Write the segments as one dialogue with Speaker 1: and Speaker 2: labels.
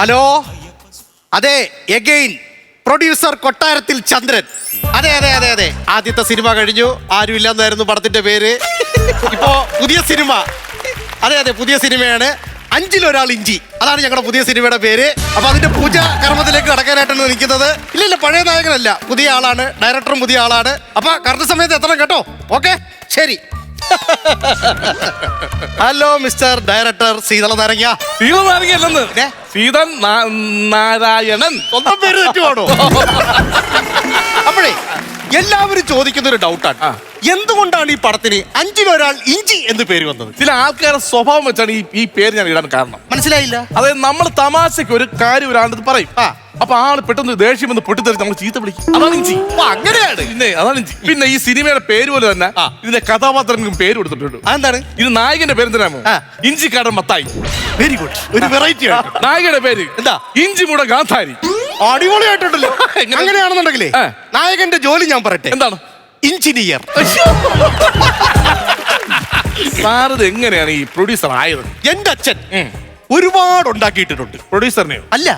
Speaker 1: Hello? അതെ again producer കൊട്ടാരത്തിൽ ചന്ദ്രൻ. അതെ അതെ അതെ അതെ. ആദ്യത്തെ സിനിമ കഴിഞ്ഞു. ആരും ഇല്ലാന്നായിരുന്നു പടത്തിന്റെ പേര്. ഇപ്പോ പുതിയ സിനിമ. അതെ അതെ പുതിയ സിനിമയാണ്. അഞ്ചിലൊരാൾ ഇഞ്ചി. അതാണ് ഞങ്ങളുടെ പുതിയ സിനിമയുടെ പേര്. അപ്പൊ അതിന്റെ പൂജ കർമ്മത്തിലേക്ക് കടക്കാനായിട്ടാണ് നിൽക്കുന്നത്. ഇല്ല ഇല്ല പഴയ നായകനല്ല. പുതിയ ആളാണ്. ഡയറക്ടറും പുതിയ ആളാണ്. അപ്പൊ കറക്റ്റ് സമയത്ത് എത്തണം കേട്ടോ. ഓക്കെ ശരി. ഹലോ മിസ്റ്റർ ഡയറക്ടർ സീതള നാരങ്ങ.
Speaker 2: സീതനാരങ്ങല്ലെന്ന്
Speaker 1: ഏ?
Speaker 2: സീതൻ നാ- നാരായണൻ.
Speaker 1: സ്വന്തം പേര് തെറ്റുവാണോ? അപ്പോഴേ എല്ലാവരും ചോദിക്കുന്ന ഒരു ഡൗട്ടാണ് എന്തുകൊണ്ടാണ് ഈ പടത്തിന് അഞ്ചിലൊരാൾ ഇഞ്ചി എന്ന് പേര് വന്നത്?
Speaker 2: ചില ആൾക്കാരുടെ സ്വഭാവം വെച്ചാണ് ഈ ഈ പേര് ഞാൻ ഇടാൻ കാരണം.
Speaker 1: മനസ്സിലായില്ല.
Speaker 2: അതായത് നമ്മൾ തമാശയ്ക്ക് ഒരു കാര്യം ഒരാളുടെ പറയും. അപ്പൊ ആൾ പെട്ടെന്ന് ദേഷ്യം വന്ന് പൊട്ടിത്തെറിച്ച് നമ്മൾ ചീത്ത വിളിക്കും. അതാണ് ഇഞ്ചി.
Speaker 1: അങ്ങനെയാണ്.
Speaker 2: പിന്നെ അതാണ് ഇഞ്ചി. പിന്നെ ഈ സിനിമയുടെ പേര് പോലെ തന്നെ ഇതിന്റെ കഥാപാത്രങ്ങൾക്കും പേര് കൊടുത്തിട്ടുണ്ട്.
Speaker 1: അതെന്താണ്?
Speaker 2: ഇത് നായകന്റെ പേര്
Speaker 1: ഇഞ്ചി
Speaker 2: ഇഞ്ചിക്കാടൻ മത്തായി.
Speaker 1: വെരി ഗുഡ് ഒരു വെറൈറ്റി ആണ്
Speaker 2: നായകന്റെ പേര്.
Speaker 1: എന്താ?
Speaker 2: ഇഞ്ചി മുട ഗാന്ധാരി.
Speaker 1: അടിപൊളിയായിട്ടുണ്ടല്ലോ? അങ്ങനെയാണെന്നുണ്ടെങ്കിലേ. നായകന്റെ ജോലി ഞാൻ പറയട്ടെ.
Speaker 2: എന്താണ്?
Speaker 1: എഞ്ചിനീയർ
Speaker 2: സാറിത് എങ്ങനെയാണ് ഈ പ്രൊഡ്യൂസർ ആയത്?
Speaker 1: എന്റെ അച്ഛൻ ഒരുപാട് ഉണ്ടാക്കിയിട്ടുണ്ട്
Speaker 2: പ്രൊഡ്യൂസറിനെയോ
Speaker 1: അല്ല.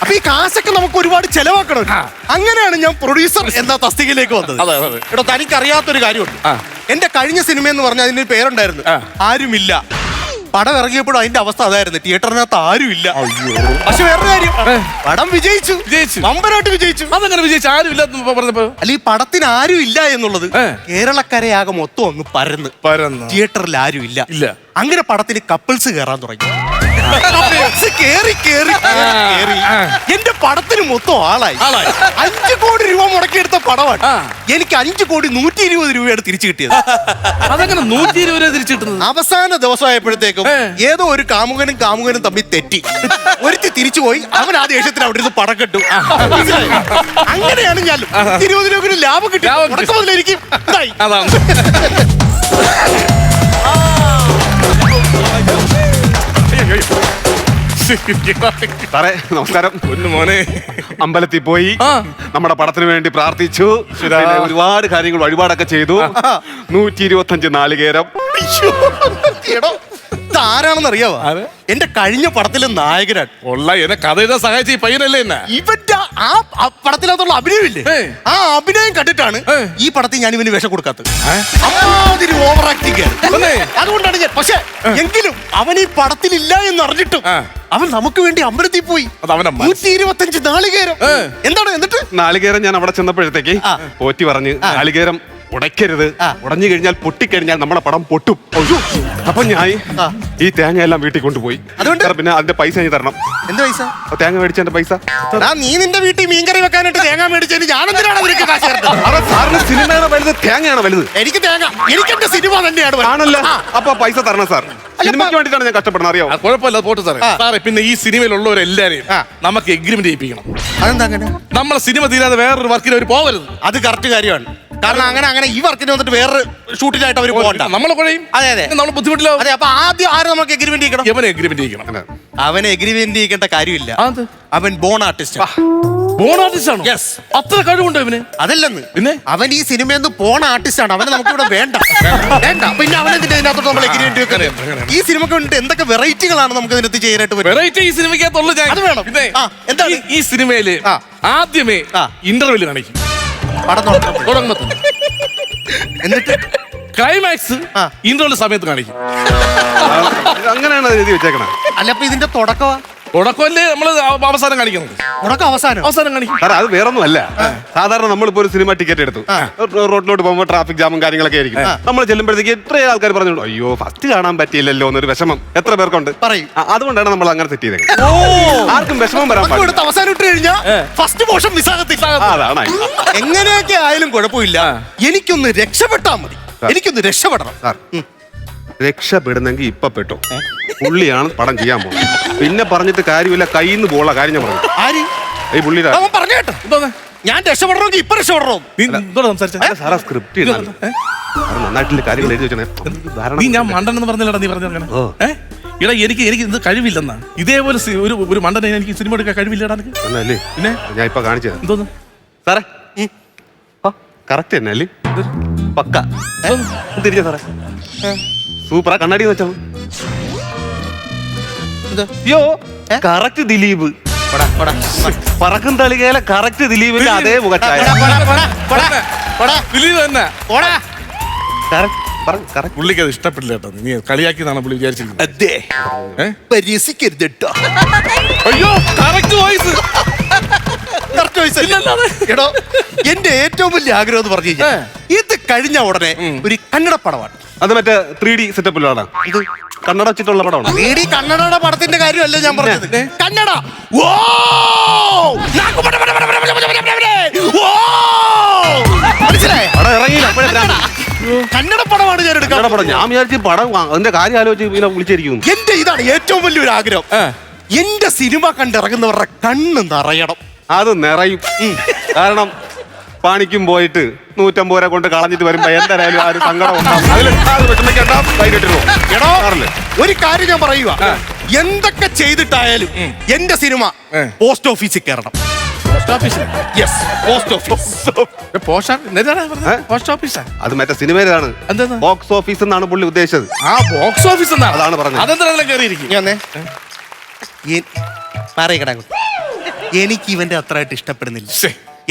Speaker 1: അപ്പൊ ഈ കാശൊക്കെ നമുക്ക് ഒരുപാട് ചെലവാക്കണം. അങ്ങനെയാണ് ഞാൻ പ്രൊഡ്യൂസർ എന്ന തസ്തികയിലേക്ക് വന്നത്. എടോ തനിക്ക് അറിയാത്തൊരു കാര്യമുണ്ട് എന്റെ കഴിഞ്ഞ സിനിമ എന്ന് പറഞ്ഞാൽ അതിന് പേരുണ്ടായിരുന്നു. ആരുമില്ല. പടം ഇറങ്ങിയപ്പോഴും അതിന്റെ അവസ്ഥ അതായിരുന്നു. തിയേറ്ററിനകത്ത് ആരുമില്ല പക്ഷെ വേറൊരു കാര്യം. പടം വിജയിച്ചു.
Speaker 2: വിജയിച്ചു.
Speaker 1: വമ്പനായിട്ട് വിജയിച്ചു.
Speaker 2: അതെങ്ങനെ വിജയിച്ചു? ആരും ഇല്ല പറഞ്ഞപ്പോ?
Speaker 1: അല്ല ഈ പടത്തിന് ആരും ഇല്ല എന്നുള്ളത്. കേരളക്കരയാകെ മൊത്തം ഒന്ന് പരന്ന്.
Speaker 2: പരന്ന്.
Speaker 1: തിയേറ്ററിൽ ആരും ഇല്ല.
Speaker 2: ഇല്ല.
Speaker 1: അങ്ങനെ പടത്തിന് കപ്പിൾസ് കയറാൻ തുടങ്ങി. കപ്പിൾസ് കേറി കേറി കേറി, എന്റെ പടത്തിന് മൊത്തം ആളായി.
Speaker 2: ആളായി.
Speaker 1: അഞ്ചു കോടി രൂപ മുടക്കിയെടുത്ത പടമാണ്. എനിക്ക് അഞ്ചു കോടി നൂറ്റി ഇരുപത് രൂപയാണ് തിരിച്ചു കിട്ടിയത്.
Speaker 2: അതങ്ങനെ നൂറ്റി ഇരുപത് രൂപ തിരിച്ചു കിട്ടുന്നത്?
Speaker 1: അവസാന ദിവസമായപ്പോഴത്തേക്കും
Speaker 2: ഏ.
Speaker 1: ഏതോ ഒരു കാമുകനും കാമുകനും തമ്മിൽ തെറ്റി. ഒരുത്തി തിരിച്ചു പോയി അവൻ ആ ദേഷ്യത്തിന് അവിടെ ഇരുന്ന് പടം കെട്ടു. അങ്ങനെയാണ് ഞാൻ ഇരുപത് രൂപ ലാഭം കിട്ടി.
Speaker 2: ലാഭം കിട്ടി.
Speaker 1: മുടക്കം മുതലെനിക്ക് ഇതായി.
Speaker 2: അതാണ്.
Speaker 3: സാറേ നമസ്കാരം.
Speaker 2: ഒന്ന് മോനെ
Speaker 3: അമ്പലത്തിൽ പോയി നമ്മുടെ പടത്തിന് വേണ്ടി പ്രാർത്ഥിച്ചു. പിന്നെ ഒരുപാട് കാര്യങ്ങൾ വഴിപാടൊക്കെ ചെയ്തു. നൂറ്റി ഇരുപത്തി അഞ്ച് നാളികേരം
Speaker 1: അയ്യോ. ആരാണെന്ന് അറിയാവോ? എന്റെ കഴിഞ്ഞ പടത്തിലെ നായകനാണ്.
Speaker 2: ഉള്ള എന്നെ കഥ എഴുതാൻ സഹായിച്ച ഈ പയ്യനല്ലേ എന്നെ?
Speaker 1: ഇവന്റെ ആ ആ പടത്തിനകത്തുള്ള അഭിനയമില്ലേ? ആ അഭിനയം കണ്ടിട്ടാണ് ഈ പടത്തിൽ ഞാൻ ഇവന് വിഷം കൊടുക്കാത്തത്. അമ്മാതിരി ഓവർ ആക്ടിങ്? അതുകൊണ്ടാണ് ഞാൻ പക്ഷെ എങ്കിലും അവൻ ഈ പടത്തിലില്ല എന്ന് അറിഞ്ഞിട്ടും അവൻ നമുക്ക് വേണ്ടി അമ്പലത്തിൽ പോയി. നൂറ്റി ഇരുപത്തഞ്ച് നാളികേരം. എന്താണ് എന്നിട്ട്?
Speaker 3: നാളികേരം ഞാൻ അവിടെ ചെന്നപ്പോഴത്തേക്ക്. പോറ്റി പറഞ്ഞ് നാളികേരം ഉടയ്ക്കരുത്. ഉടഞ്ഞു കഴിഞ്ഞാൽ പൊട്ടിക്കഴിഞ്ഞാൽ നമ്മുടെ പടം പൊട്ടും. അപ്പൊ ഞാൻ ഈ തേങ്ങ എല്ലാം വീട്ടിൽ കൊണ്ടുപോയി.
Speaker 1: അതുകൊണ്ട്?
Speaker 3: പിന്നെ അതിന്റെ പൈസ ഞാൻ തരണം.
Speaker 1: എന്ത് പൈസ?
Speaker 3: അപ്പൊ തേങ്ങ മേടിച്ചതിന്റെ പൈസ.
Speaker 1: നീ നിന്റെ വീട്ടിൽ മീൻകറി വെക്കാനായിട്ട് തേങ്ങ മേടിച്ചതിന് ഞാൻ എന്തിനാണ് നിനക്ക് കാശ് തരുന്നത്?
Speaker 3: അതെ സാറിന് സിനിമയാണ് വലുത് തേങ്ങയാണ് വലുത്.
Speaker 1: എനിക്ക് തേങ്ങ എനിക്ക് എന്റെ സിനിമ തന്നെയാണ്.
Speaker 3: ആണല്ലോ. അപ്പൊ പൈസ തരണം സാർ. സിനിമയ്ക്ക് വേണ്ടിയിട്ടാണ് ഞാൻ കഷ്ടപ്പെടുന്നത്
Speaker 2: അറിയാം കുഴപ്പമില്ല പോട്ടെ സാറേ. സാറേ പിന്നെ ഈ സിനിമയിലുള്ളവരെല്ലാരെയും. നമുക്ക് എഗ്രിമെന്റ് ചെയ്യിപ്പിക്കണം.
Speaker 1: അതെന്താ അങ്ങനെ?
Speaker 2: നമ്മളെ സിനിമ തീരാതെ വേറൊരു വർക്കിന് അവർ പോകരുത്.
Speaker 1: അത് കറക്റ്റ് കാര്യമാണ്. കാരണം അങ്ങനെ അങ്ങനെ ഈ വർക്കിന് വന്നിട്ട് വേറൊരു ഷൂട്ടിലായിട്ട് അവർ പോകണ്ട.
Speaker 2: നമ്മൾ കുഴയും
Speaker 1: അതെ, അതെ.
Speaker 2: നമ്മൾ ബുദ്ധിമുട്ടിലോ
Speaker 1: അതെ അപ്പൊ ആദ്യം ആരും നമുക്ക് എഗ്രിമെന്റ് ചെയ്യണം
Speaker 2: ഇവനെ എഗ്രിമെന്റ്
Speaker 3: ചെയ്യണം.
Speaker 1: അവനെ എഗ്രിമെന്റ് ചെയ്യേണ്ട കാര്യമില്ല.
Speaker 2: അത്
Speaker 1: അവൻ ബോൺ ആർട്ടിസ്റ്റ്.
Speaker 2: ബോൺ ആർട്ടിസ്റ്റ് ആണോ?
Speaker 1: യെസ്
Speaker 2: അത്ര കഴിവുണ്ടോ ഇവന്?
Speaker 1: അതല്ലെന്ന്.
Speaker 2: പിന്നെ?
Speaker 1: അവൻ ഈ സിനിമയിൽ നിന്ന് പോണ ആർട്ടിസ്റ്റ് ആണ്. അവനെ നമുക്ക് ഇവിടെ വേണ്ട. വേണ്ട. പിന്നെ അവനെ ഇതിനകത്തോട്ട് നമ്മൾ എഗ്രിമെന്റ് വെക്കുന്നത്? ഈ സിനിമക്ക് വേണ്ടിട്ട് എന്തൊക്കെ വെറൈറ്റികളാണ് നമുക്ക് ഇതിനകത്ത് ചെയ്യാനായിട്ട് പറ്റും
Speaker 2: വെറൈറ്റി ഈ സിനിമയ്ക്കകത്തുള്ളൂ
Speaker 1: അത് വേണം. എന്താണ്?
Speaker 2: ഈ-
Speaker 1: സിനിമയിൽ
Speaker 2: ആദ്യമേ ഇന്റർവ്യൂ കാണിക്കും.
Speaker 1: പടം
Speaker 2: തുടങ്ങുമ്പോ തന്നെ
Speaker 1: എന്നിട്ട്
Speaker 2: ക്ലൈമാക്സ്
Speaker 1: ആ.
Speaker 2: സമയത്ത് കാണിക്കും.
Speaker 3: ഇത് അങ്ങനെയാണ് അത് എഴുതി വെച്ചേക്കണേ.
Speaker 1: അല്ല അപ്പൊ ഇതിന്റെ തുടക്കമാ
Speaker 2: തുടക്കമല്ലേ നമ്മൾ അവസാനം കാണിക്കുന്നത്.
Speaker 1: ഉടക്കം അവസാനം?
Speaker 2: അവസാനം കാണിക്കും.
Speaker 3: സാറേ അത് വേറൊന്നും അല്ല സാധാരണ നമ്മളിപ്പോ ഒരു സിനിമ ടിക്കറ്റ് എടുത്തു. റോഡിലോട്ട് പോകുമ്പോൾ ട്രാഫിക് ജാമും കാര്യങ്ങളൊക്കെ ആയിരിക്കും. നമ്മൾ ചെല്ലുമ്പോഴത്തേക്ക് എത്ര ആൾക്കാർ പറഞ്ഞു അയ്യോ ഫസ്റ്റ് കാണാൻ പറ്റിയില്ലല്ലോ എന്നൊരു വിഷമം എത്ര പേർക്കുണ്ട്?
Speaker 1: പറയും.
Speaker 3: അതുകൊണ്ടാണ് നമ്മൾ അങ്ങനെ സെറ്റ് ചെയ്തത് ആർക്കും വിഷമം വരാൻ പാടില്ല.
Speaker 1: അവസാനം ഇട്ട് കഴിഞ്ഞാൽ ഫസ്റ്റ് മിസ്സാകത്തില്ല
Speaker 3: അതാണ്.
Speaker 1: എങ്ങനെയൊക്കെ ആയാലും കുഴപ്പമില്ല. എനിക്കൊന്ന് രക്ഷപ്പെട്ടാ മതി. എനിക്കൊന്ന് രക്ഷപ്പെടണം.
Speaker 3: സാർ രക്ഷപ്പെടുന്നെങ്കിൽ ഇപ്പൊ പെട്ടോ. പുള്ളിയാണ് പടം ചെയ്യാൻ പോകുന്നത്. പിന്നെ പറഞ്ഞിട്ട് കാര്യമില്ല കയ്യിൽ നിന്ന് പോള കാര്യം ഞാൻ പറഞ്ഞു.
Speaker 1: ആര്?
Speaker 3: ഈ പുള്ളിയുടെ
Speaker 1: അവൻ പറഞ്ഞു കേട്ടോ.
Speaker 2: എന്തോന്ന്?
Speaker 1: ഞാൻ രക്ഷപ്പെടണമെങ്കിൽ ഇപ്പൊ രക്ഷപ്പെടണം.
Speaker 2: സംസാരിച്ചേ?
Speaker 3: സാറാ സ്ക്രിപ്റ്റ് ഇടാൻ നന്നായിട്ടുള്ള കാര്യങ്ങൾ എഴുതി വെച്ചേ
Speaker 2: നീ ഞാൻ മണ്ടനെന്ന് പറഞ്ഞല്ലടാ നീ പറഞ്ഞ അങ്ങനെ. ഏ? ഇടാ എനിക്ക് എനിക്ക് ഇത് കഴിവില്ലെന്നാ. ഇതേപോലെ ഒരു ഒരു മണ്ടനെ എനിക്ക് സിനിമ എടുക്കാൻ കഴിവില്ലടാ എനിക്ക് പിന്നെ?
Speaker 3: ഞാൻ ഇപ്പൊ കാണിച്ചത്.
Speaker 2: എന്തോന്ന്?
Speaker 3: സാറേ കറക്റ്റ് തന്നെ അല്ലേ? പക്ക. തിരിച്ച സാറേ? സൂപ്പറാ കണ്ണാടി വെച്ചാ? അയ്യോ
Speaker 1: ഏ?
Speaker 3: കറക്റ്റ് ദിലീപ്. പറക്കും തളികയിലെ കറക്റ്റ് ദിലീപിന്റെ അതേ മുഖച്ചായ.
Speaker 2: ദിലീപ് തന്നെ.
Speaker 1: പോടാ.
Speaker 3: കറക്റ്റ്
Speaker 2: പുള്ളിക്ക് അത് ഇഷ്ടപ്പെട്ടില്ല കേട്ടോ. നീ കളിയാക്കിയതാണ് പുള്ളി വിചാരിച്ചിരുന്നത്
Speaker 1: അതെ.
Speaker 2: ഏ?
Speaker 1: പരിഹസിക്കരുത് കേട്ടോ.
Speaker 2: അയ്യോ കറക്റ്റ് വോയിസ്
Speaker 1: Correct voice അല്ലേ? എടോ എന്റെ ഏറ്റവും വലിയ ആഗ്രഹം എന്ന് പറഞ്ഞു കഴിഞ്ഞാൽ ഇത് കഴിഞ്ഞ ഉടനെ ഒരു കന്നഡ പടമാണ്.
Speaker 3: അത് മറ്റേ ത്രീ ഡി സെറ്റപ്പിലാണ് ഇത് കണ്ണട വെച്ചിട്ടുള്ള പടമാണ്.
Speaker 1: വീടി കന്നഡയുടെ പടത്തിന്റെ കാര്യമല്ല ഞാൻ പറഞ്ഞത്? കന്നഡ ഓ നാക്ക് പട പട പട പട പട പട പട പട. ഓ! മനസ്സിലായോ?
Speaker 3: പടം ഇറങ്ങിയില്ല അപ്പോഴേ
Speaker 1: കന്നഡ. കന്നഡ പടമാണ് ഞാൻ എടുക്കാൻ
Speaker 3: പടം. ഞാൻ വിചാരിച്ചു പടം വാ- അതിന്റെ കാര്യം ആലോചിച്ച് ഇങ്ങനെ വിളിച്ചിരിക്കുന്നു.
Speaker 1: എന്റെ ഇതാണ് ഏറ്റവും വലിയൊരു ആഗ്രഹം. എന്റെ സിനിമ കണ്ടിറങ്ങുന്നവരുടെ കണ്ണ് നിറയണം.
Speaker 3: അത് നിറയും. കാരണം പണിക്കും പോയിട്ട് നൂറ്റമ്പത് രൂപ കൊണ്ട് കളഞ്ഞിട്ട് വരുമ്പോ എന്തായാലും ആ ഒരു സങ്കടം ഉണ്ടാവും. അതിൽ അത് വിഷമിക്കണ്ട
Speaker 1: എടോ
Speaker 3: സാറല്ലേ?
Speaker 1: ഒരു കാര്യം ഞാൻ പറയുക എന്തൊക്കെ ചെയ്തിട്ടായാലും എന്റെ സിനിമ പോസ്റ്റ് ഓഫീസിൽ കയറണം
Speaker 2: പോസ്റ്റ് ഓഫീസിൽ
Speaker 1: യെസ് പോസ്റ്റ് ഓഫീസ്.
Speaker 2: പോസ്റ്റ് ഓഫീസാ?
Speaker 3: അത് മറ്റേ സിനിമയിലാണ്? ബോക്സ് ഓഫീസ് എന്നാണ് പുള്ളി ഉദ്ദേശിച്ചത്.
Speaker 2: ആ ബോക്സ് ഓഫീസ് എന്നാണ്
Speaker 3: അതാണ് പറഞ്ഞത്.
Speaker 2: അതെന്താ കയറിയിരിക്കും
Speaker 1: ഞാൻ വന്നേ. പറയക്കട എനിക്ക് ഇവന്റെ അത്രയായിട്ട് ഇഷ്ടപ്പെടുന്നില്ല.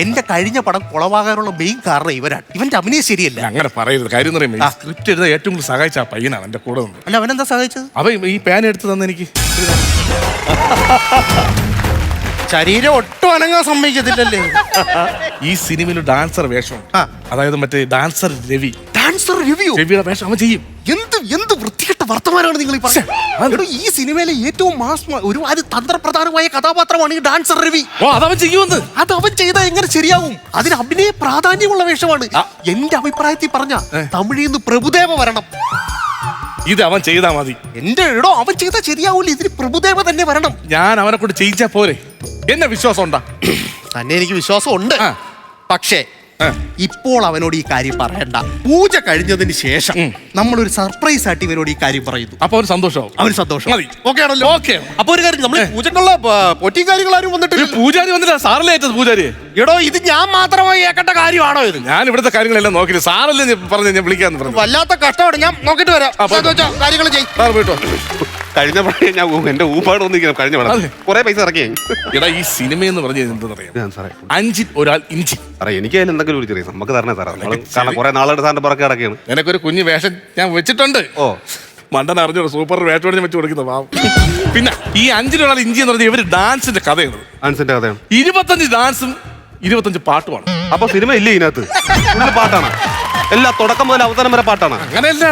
Speaker 1: എന്റെ കഴിഞ്ഞ പടം കുളവാകാനുള്ള മെയിൻ കാരണം ഇവരാണ്. ഇവന്റെ അഭിനയം ശരിയല്ല.
Speaker 2: അങ്ങനെ പറയരുത്. കാര്യം എന്ന് പറയുമ്പോൾ സ്ക്രിപ്റ്റ് എഴുതാൻ ഏറ്റവും കൂടുതൽ സഹായിച്ച ആ പയ്യനാണ് എന്റെ കൂടെ നിന്ന്.
Speaker 1: അല്ല അവനെന്താ സഹായിച്ചത്?
Speaker 2: അവൻ ഈ പാൻ എടുത്ത് തന്നെ എനിക്ക്
Speaker 1: ശരീരം ഒട്ടും അനങ്ങാൻ സമ്മതിക്കത്തില്ലല്ലേ?
Speaker 2: ഈ സിനിമയിൽ ഡാൻസർ
Speaker 1: വേഷം.
Speaker 2: അതായത് മറ്റേ ഡാൻസർ രവി.
Speaker 1: ഡാൻസർ റിവ്യൂ
Speaker 2: രവിയുടെ വേഷം അവൻ ചെയ്യും.
Speaker 1: എന്ത് എന്ത് വർത്തമാനമാണ് നിങ്ങൾ ഈ പറയുന്നത്? ഈ സിനിമയിലെ ഏറ്റവും മാസ് ഒരു അത് തന്ത്രപ്രധാനമായ കഥാപാത്രമാണ് ഈ ഡാൻസർ രവി.
Speaker 2: ഓ അതവൻ ചെയ്യുമെന്ന്.
Speaker 1: അത് അവൻ ചെയ്താൽ എങ്ങനെ ശരിയാവും? അതിന് അഭിനയ പ്രാധാന്യമുള്ള വേഷമാണ്. എന്റെ അഭിപ്രായത്തിൽ പറഞ്ഞ. തമിഴിൽ നിന്ന് പ്രഭുദേവ വരണം.
Speaker 2: ഇത് അവൻ ചെയ്താ മതി.
Speaker 1: എന്റെ ഇടോ അവൻ ചെയ്താൽ ശരിയാവൂല. ഇതിന് പ്രഭുദേവ തന്നെ വരണം.
Speaker 2: ഞാൻ അവനെ കൊണ്ട് ചെയ്യിച്ചാ പോരെ. എന്നെ വിശ്വാസം ഉണ്ടാ
Speaker 1: തന്നെ എനിക്ക് വിശ്വാസം ഉണ്ട് പക്ഷേ. ഇപ്പോൾ അവനോട് ഈ കാര്യം പറയണ്ട. പൂജ കഴിഞ്ഞതിന് ശേഷം
Speaker 2: നമ്മൾ
Speaker 1: ഒരു സർപ്രൈസ് ആയിട്ട് ഇവരോട് ഈ കാര്യം പറയുന്നു.
Speaker 2: അപ്പൊ അവൻ സന്തോഷമാവും.
Speaker 1: അവന് സന്തോഷം.
Speaker 2: മതി.
Speaker 1: ഓക്കെ ആണല്ലോ.
Speaker 2: ഓക്കെ
Speaker 1: അപ്പൊ ഒരു കാര്യം നമ്മൾ പൂജക്കുള്ള പൊറ്റിയും കാര്യങ്ങൾ ആരും വന്നിട്ടില്ല.
Speaker 2: പൂജാരി വന്നില്ല. സാറല്ലേ ഏറ്റത് പൂജാരി?
Speaker 1: എടോ ഇത് ഞാൻ മാത്രമായി ഏക്കട്ട കാര്യമാണോ ഇത്?
Speaker 2: ഞാൻ ഇവിടുത്തെ കാര്യങ്ങളെല്ലാം നോക്കി സാറല്ലേ പറഞ്ഞു ഞാൻ വിളിക്കാന്ന് പറഞ്ഞു
Speaker 1: വല്ലാത്ത കഷ്ടമാണ്. ഞാൻ നോക്കിട്ട് വരാം. കാര്യങ്ങൾ ചെയ്യും.
Speaker 2: സാർ പോയിട്ടോ.
Speaker 3: കഴിഞ്ഞ പടം ഞാൻ ഊ- എന്റെ ഊപ്പാട് ഒന്നിരിക്കണം കഴിഞ്ഞ പടം
Speaker 2: അതെ.
Speaker 3: കുറെ പൈസ ഇറക്കി.
Speaker 2: എടാ ഈ സിനിമ എന്ന് പറഞ്ഞാൽ എന്തെന്നറിയാം?
Speaker 3: ഞാൻ സാറേ.
Speaker 2: അഞ്ചിൽ ഒരാൾ ഇഞ്ചി.
Speaker 3: സാറേ എനിക്ക് അതിൽ എന്തെങ്കിലും ഒരു ചെറിയ നമുക്ക് തരണേ സാറേ. നമ്മൾ
Speaker 2: ശരി.
Speaker 3: കാരണം കുറെ നാളായിട്ട് സാറിന്റെ പുറകെ കിടക്കുകയാണ്.
Speaker 2: നിനക്കൊരു കുഞ്ഞു വേഷം ഞാൻ വെച്ചിട്ടുണ്ട്.
Speaker 3: ഓ.
Speaker 2: മണ്ടൻ അറിഞ്ഞോ സൂപ്പർ വേട്ടോടെ വെച്ച് കൊടുക്കുന്ന പാവം. പിന്നെ ഈ അഞ്ചിലൊരാൾ ഇഞ്ചി എന്ന് പറഞ്ഞാൽ ഇവർ ഡാൻസിന്റെ കഥയാണ്.
Speaker 3: ആൻസിന്റെ കഥയാണ്.
Speaker 2: ഇരുപത്തഞ്ച് ഡാൻസും ഇരുപത്തഞ്ച് പാട്ടുമാണ്.
Speaker 3: അപ്പൊ സിനിമ ഇല്ലേ ഇതിനകത്ത്? പാട്ടാണ്. എല്ലാ തുടക്കം മുതൽ അവസാനം വരെ പാട്ടാണ്.
Speaker 2: അങ്ങനെയല്ല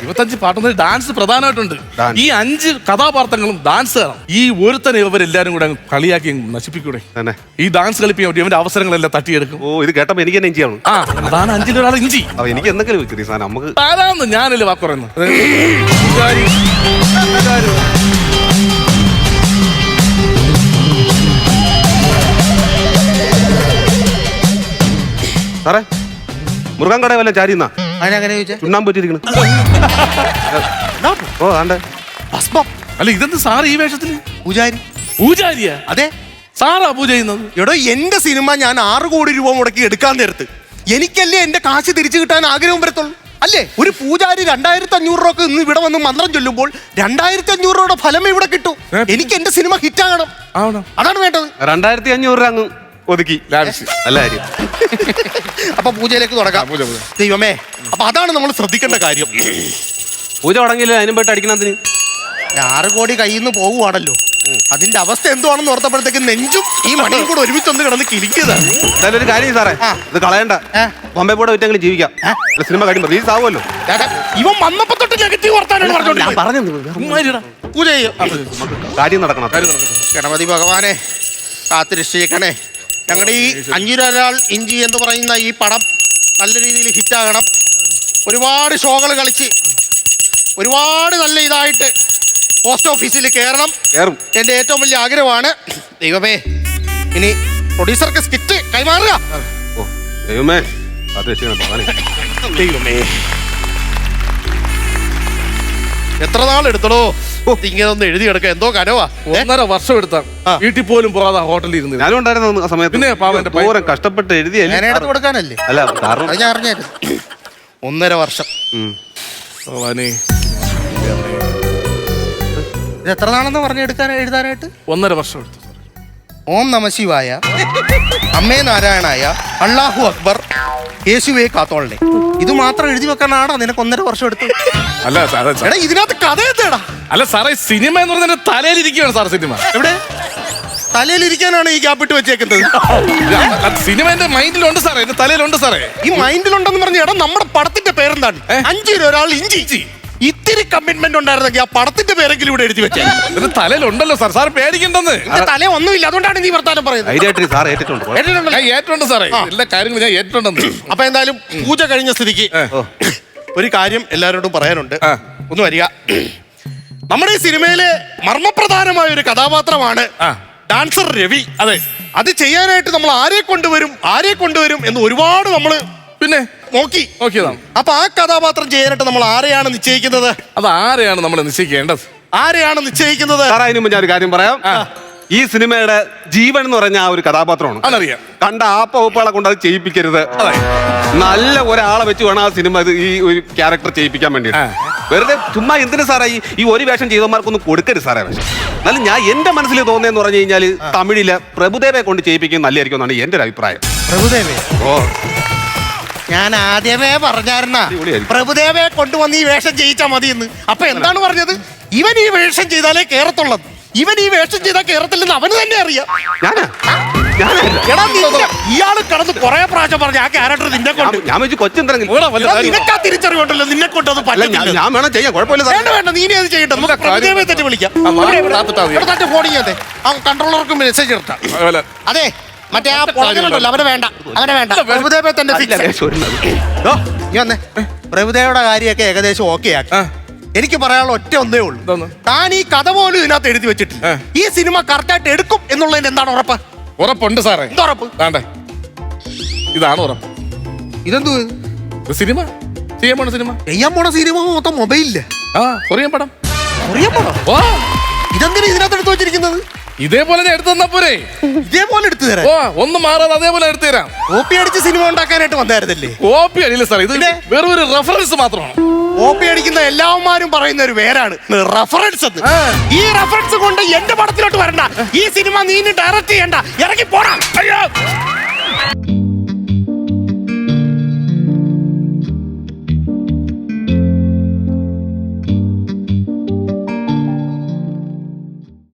Speaker 2: ഇരുപത്തഞ്ച് പാട്ടെന്ന് ഡാൻസ് പ്രധാനമായിട്ടുണ്ട്.
Speaker 3: ഡാൻസ്.
Speaker 2: ഈ അഞ്ച് കഥാപാത്രങ്ങളും ഡാൻസ് ഈ ഒരുത്തനെ ഇവരെല്ലാരും കൂടെ അങ്ങ് കളിയാക്കി അങ്ങ് നശിപ്പിക്കൂടെ?
Speaker 3: തന്നെ.
Speaker 2: ഈ ഡാൻസ് കളിപ്പിക്കാൻ വേണ്ടി ഇവന്റെ അവസരങ്ങളെല്ലാം തട്ടിയെടുക്കും.
Speaker 3: ഓ ഇത് കേട്ടപ്പോ എനിക്ക് തന്നെ ഇഞ്ചിയാണ്
Speaker 2: ആ അതാണ് അഞ്ചിലൊരാൾ ഇഞ്ചി.
Speaker 3: അപ്പൊ എനിക്ക് എന്തെങ്കിലും ചെറിയ സാധനം നമുക്ക്
Speaker 2: താരാന്ന് ഞാനല്ലേ വാക്ക് പറയുന്നത്.
Speaker 3: സാറേ മുറുകാൻ കട വല്ല ചാരി എന്നാ
Speaker 1: അതിനങ്ങനെ ചോദിച്ചാ?
Speaker 3: ചുണ്ണാൻ പറ്റിയിരിക്കണം. ഓ ആണ്ടെ.
Speaker 1: ഭസ്മം.
Speaker 2: അല്ല ഇതെന്ത് സാർ ഈ വേഷത്തിൽ?
Speaker 1: പൂജാരി.
Speaker 2: പൂജാരിയാ?
Speaker 1: അതെ.
Speaker 2: സാറാ പൂജ ചെയ്യുന്നത്?
Speaker 1: എടോ എന്റെ സിനിമ ഞാൻ ആറ് കോടി രൂപ മുടക്കി എടുക്കാൻ നേരത്ത്. എനിക്കല്ലേ എന്റെ കാശ് തിരിച്ചു കിട്ടാൻ ആഗ്രഹം വരത്തുള്ളൂ? അല്ലേ? ഒരു പൂജാരി രണ്ടായിരത്തി അഞ്ഞൂറ് രൂപ ഇന്ന് ഇവിടെ വന്ന് മന്ത്രം ചൊല്ലുമ്പോൾ രണ്ടായിരത്തി അഞ്ഞൂറ് രൂപയുടെ ഫലം ഇവിടെ കിട്ടും. എനിക്ക് എന്റെ സിനിമ ഹിറ്റാകണം.
Speaker 2: ആവണം.
Speaker 1: അതാണ് വേണ്ടത്.
Speaker 3: രണ്ടായിരത്തി അഞ്ഞൂറ് രൂപ അങ്ങ് ഒതുക്കി. നല്ല കാര്യം.
Speaker 1: അപ്പൊ പൂജയിലേക്ക് തുടങ്ങാം.
Speaker 2: പൂജ, പൂജ.
Speaker 1: ദൈവമേ അപ്പൊ അതാണ് നമ്മൾ ശ്രദ്ധിക്കേണ്ട കാര്യം.
Speaker 3: പൂജ തുടങ്ങിയില്ല? അതിനും പോയിട്ട് അടിക്കണത്തിന്
Speaker 1: ആറ് കോടി കയ്യിൽ നിന്ന് പോകുവാണല്ലോ അതിന്റെ അവസ്ഥ എന്തുവാണെന്ന് ഓർത്തപ്പോഴത്തേക്ക് നെഞ്ചും ഈ മണിയും കൂടെ ഒരുമിച്ചൊന്ന് കിടന്ന് കിരിക്കുന്നതാണ്
Speaker 3: എന്തായാലും ഒരു കാര്യം സാറേ.
Speaker 1: ആ.
Speaker 3: ഇത് കളയണ്ട. ബോംബെ പോടെ വിറ്റെങ്കിലും ജീവിക്കാം. അല്ല, സിനിമ കഴിയുമ്പോ റിലീസ് ആവുമല്ലോ.
Speaker 1: ഇവൻ വന്നപ്പോ തൊട്ട് നെഗറ്റീവ് വർത്താനാണ് പറഞ്ഞോണ്ടിരിക്കുന്നത്
Speaker 3: പറഞ്ഞു
Speaker 2: ഉമ്മാരിടാ.
Speaker 1: പൂജ ചെയ്യും.
Speaker 3: കാര്യം നടക്കണം.
Speaker 1: ഗണപതി ഭഗവാനെ കാത്തിരക്ഷിക്കണേ. ഞങ്ങളുടെ ഈ അഞ്ഞുരാൾ ഇഞ്ചി എന്ന് പറയുന്ന ഈ പടം നല്ല രീതിയിൽ ഹിറ്റാകണം. ഒരുപാട് ഷോകൾ കളിച്ച് ഒരുപാട് നല്ല ഇതായിട്ട് പോസ്റ്റ് ഓഫീസിൽ കയറണം
Speaker 3: കേറും.
Speaker 1: എന്റെ ഏറ്റവും വലിയ ആഗ്രഹമാണ് ദൈവമേ ഇനി പ്രൊഡ്യൂസർക്ക് സ്കിറ്റ് കൈമാറുക.
Speaker 3: ഓ ദൈവമേ അത് രക്ഷിക്കണം
Speaker 1: ദൈവമേ. എത്ര നാൾ എടുത്തടോ? ഇങ്ങനെ ഒന്ന് എഴുതി കിടക്കുക. എന്തോ കനവാ.
Speaker 2: ഒന്നര വർഷം എടുത്താ. വീട്ടിൽ പോലും പോകാതെ ഹോട്ടലിൽ ഇരുന്ന്
Speaker 3: ഞാനും ഉണ്ടായിരുന്നു ആ സമയത്ത്.
Speaker 2: പിന്നെ പാവം എന്റെ പൈസ.
Speaker 3: ദൂരം കഷ്ടപ്പെട്ട്
Speaker 1: എഴുതി കൊടുക്കാനല്ലേ?
Speaker 3: അല്ല കാരണം
Speaker 1: ഞാൻ ഒന്നര വർഷം.
Speaker 2: ഭഗവാനേ
Speaker 1: എത്ര നാളെന്ന് പറഞ്ഞെടുക്കാൻ എഴുതാനായിട്ട്?
Speaker 2: ഒന്നര വർഷം എടുത്തു.
Speaker 1: ഓം നമശിവായ അമ്മേ നാരായണായ. അള്ളാഹു അക്ബർ. യേശുവേ കാത്തോളെ ഇത് മാത്രം എഴുതി വെക്കാനാടാ നിനക്ക് ഒന്നര വർഷം എടുത്തു.
Speaker 2: അല്ല സാറേ
Speaker 1: എടാ ഇതിനകത്ത് കഥ എത്തേടാ
Speaker 2: അല്ല സാറേ സിനിമ എന്ന് പറഞ്ഞാൽ തലയിലിരിക്കുകയാണ് സാർ സിനിമ.
Speaker 1: എവിടെ? തലയിലിരിക്കാനാണ് ഈ ഗ്യാപ്പിട്ട് വെച്ചേക്കുന്നത്.
Speaker 2: സിനിമ എന്റെ മൈൻഡിലുണ്ട് സാറേ എന്റെ തലയിലുണ്ട് സാറേ.
Speaker 1: ഈ മൈൻഡിലുണ്ടെന്ന് പറഞ്ഞ എടാ നമ്മുടെ പടത്തിന്റെ പേരെന്താണ്? അഞ്ചിൽ ഒരാൾ ഇഞ്ചി. ഇത്തിരി കമ്മിറ്റ്മെന്റ് ഉണ്ടായിരുന്നെങ്കിൽ ആ പടത്തിന്റെ പേരെങ്കിലും ഇവിടെ എഴുതി വെച്ചേ.
Speaker 2: എന്റെ തലയിലുണ്ടല്ലോ സാർ. സാർ പേടിക്കണ്ടെന്ന്.
Speaker 1: എന്റെ തല ഒന്നുമില്ല. അതുകൊണ്ടാണ് നീ വർത്താനം പറയുന്നത്.
Speaker 3: ധൈര്യമായിട്ട് സാർ ഏറ്റിട്ടുണ്ട്
Speaker 1: കേട്ടിട്ടുണ്ടല്ലോ?
Speaker 2: ഞാൻ ഏറ്റുണ്ട് സാറേ.
Speaker 1: ആ.
Speaker 2: എല്ലാ കാര്യങ്ങളും ഞാൻ
Speaker 1: അപ്പൊ എന്തായാലും പൂജ കഴിഞ്ഞ സ്ഥിതിക്ക് ഒരു കാര്യം എല്ലാവരോടും പറയാനുണ്ട്.
Speaker 2: ആ.
Speaker 1: ഒന്ന് വരിക. നമ്മുടെ ഈ സിനിമയിലെ മർമ്മപ്രധാനമായ ഒരു കഥാപാത്രമാണ്
Speaker 2: ആ.
Speaker 1: ഡാൻസർ രവി.
Speaker 2: അതെ.
Speaker 1: അത് ചെയ്യാനായിട്ട് നമ്മൾ ആരെ കൊണ്ടുവരും ആരെ കൊണ്ടുവരും എന്ന് ഒരുപാട് നമ്മൾ
Speaker 2: പിന്നെ?
Speaker 1: നോക്കി.
Speaker 2: നോക്കിയതാണ്
Speaker 1: അപ്പൊ ആ കഥാപാത്രം ചെയ്യാനായിട്ട് നമ്മൾ ആരെയാണ് നിശ്ചയിക്കുന്നത്?
Speaker 2: അത് ആരെയാണ് നമ്മൾ നിശ്ചയിക്കേണ്ടത്?
Speaker 1: ആരെയാണ് നിശ്ചയിക്കുന്നത്?
Speaker 3: അതിനു അതിന് മുമ്പ് ഞാൻ ഒരു കാര്യം പറയാം. ഈ സിനിമയുടെ ജീവൻ എന്ന് പറഞ്ഞ ആ ഒരു കഥാപാത്രമാണ്.
Speaker 2: അതറിയാം.
Speaker 3: കണ്ട ആപ്പ ഒപ്പളെ കൊണ്ട് അത് ചെയ്യിപ്പിക്കരുത്. നല്ല ഒരാളെ വെച്ച് വേണം ആ സിനിമ ഇത് ഈ ഒരു ക്യാരക്ടർ ചെയ്യിപ്പിക്കാൻ വേണ്ടി വെറുതെ ചുമ്മാ എന്തിനു സാറേ ഈ ഈ ഒരു വേഷം ചെയ്തവന്മാർക്കൊന്നും കൊടുക്കരുത് സാറേ. വേഷം എന്നാലും ഞാൻ എന്റെ മനസ്സിൽ തോന്നിയെന്ന് പറഞ്ഞു കഴിഞ്ഞാൽ തമിഴിലെ പ്രഭുദേവയെ കൊണ്ട് ചെയ്യിപ്പിക്കുന്നത് നല്ലതായിരിക്കും എന്നാണ് എന്റെ ഒരു അഭിപ്രായം.
Speaker 1: പ്രഭുദേവേ
Speaker 3: ഓ.
Speaker 1: ഞാൻ ആദ്യമേ പറഞ്ഞായിരുന്ന പ്രഭുദേവയെ കൊണ്ടുവന്ന് ഈ വേഷം ചെയ്യിച്ചാ മതി എന്ന് അപ്പൊ എന്താണ് പറഞ്ഞത്? ഇവൻ ഈ വേഷം ചെയ്താലേ കേറത്തുള്ളത് ഇവൻ ഈ വേഷം ചെയ്താൽ കേറത്തില്ലെന്ന് അവന് തന്നെ അറിയാം. എടാ നിന്നെ- ഇയാൾ കടന്ന് കൊറേ പ്രാവശ്യം പറഞ്ഞു ആ ക്യാരക്ടർ നിന്നെ കൊണ്ട്
Speaker 3: ഞാൻ- വെച്ച് കൊച്ചെന്തെങ്കിലും
Speaker 1: തിരിച്ചറിവുണ്ടല്ലോ. നിന്നെ
Speaker 3: കൊണ്ട് അത്
Speaker 1: പറ്റില്ല
Speaker 3: ഞാൻ വേണം കുഴപ്പമില്ല
Speaker 1: വേണ്ട വേണ്ട നീ അത് ചെയ്യട്ടെ. നമുക്ക് പ്രഭുദേവയെ തന്നെ വിളിക്കാം. ഫോൺ ചെയ്യാതെ. ആ കൺട്രോളർക്ക് മെസ്സേജ്
Speaker 2: ഇട്ടാ
Speaker 1: അതെ മറ്റേ ആ പുറകിലുണ്ടല്ലോ അവനെ വേണ്ട അവനെ വേണ്ട. പ്രഭുദേവയെ തന്നെ. ദോ, നീ വന്നേ. പ്രഭുദേവയുടെ കാര്യമൊക്കെ ഏകദേശം ഓക്കെ ആക്കി. എനിക്ക് പറയാനുള്ള ഒറ്റ ഒന്നേ ഉള്ളൂ.
Speaker 2: എന്തോന്ന്?
Speaker 1: താൻ ഈ കഥ പോലും ഇതിനകത്ത് എഴുതി വെച്ചിട്ട്
Speaker 2: ആ.
Speaker 1: ഈ സിനിമ കറക്റ്റായിട്ട് എടുക്കും എന്നുള്ളതിന് എന്താണ് ഉറപ്പ്?
Speaker 2: ഉറപ്പുണ്ട് സാറേ.
Speaker 1: എന്താ ഉറപ്പ്?
Speaker 2: വേണ്ടേ. ഇതാണ് ഉറപ്പ്.
Speaker 1: ഇതെന്തു
Speaker 2: ഇത്? സിനിമ? ചെയ്യാൻ പോണ സിനിമ?
Speaker 1: ചെയ്യാൻ പോണ സിനിമ മൊത്തം മൊബൈലിൽ.
Speaker 2: ആ കൊറിയൻ പടം.
Speaker 1: കൊറിയൻ പടം?
Speaker 2: ഓ
Speaker 1: ഇതെന്തിനാ ഇതിനകത്ത് എടുത്തു വെച്ചിരിക്കുന്നത്?
Speaker 2: ഇതേപോലെ എടുത്തു തന്നാ പോരെ.
Speaker 1: ഇതേപോലെ എടുത്തു തരാം
Speaker 2: ഓ ഒന്നും മാറാതെ അതേപോലെ എടുത്തു തരാം.
Speaker 1: കോപ്പി അടിച്ച് സിനിമ ഉണ്ടാക്കാനായിട്ട് വന്നായിരുന്നല്ലേ?
Speaker 2: കോപ്പി അടിയില്ല സാർ ഇത്? വെറും ഒരു റെഫറൻസ് മാത്രമാണ്.
Speaker 1: കോപ്പി അടിക്കുന്ന എല്ലാവന്മാരും പറയുന്ന ഒരു പേരാണ് റെഫറൻസ് എന്ന് ഈ റെഫറൻസ് കൊണ്ട് എന്റെ പടത്തിലോട്ട് വരണ്ട. ഈ സിനിമ നീ ഡയറക്റ്റ് ചെയ്യണ്ട. ഇറങ്ങി പോടാ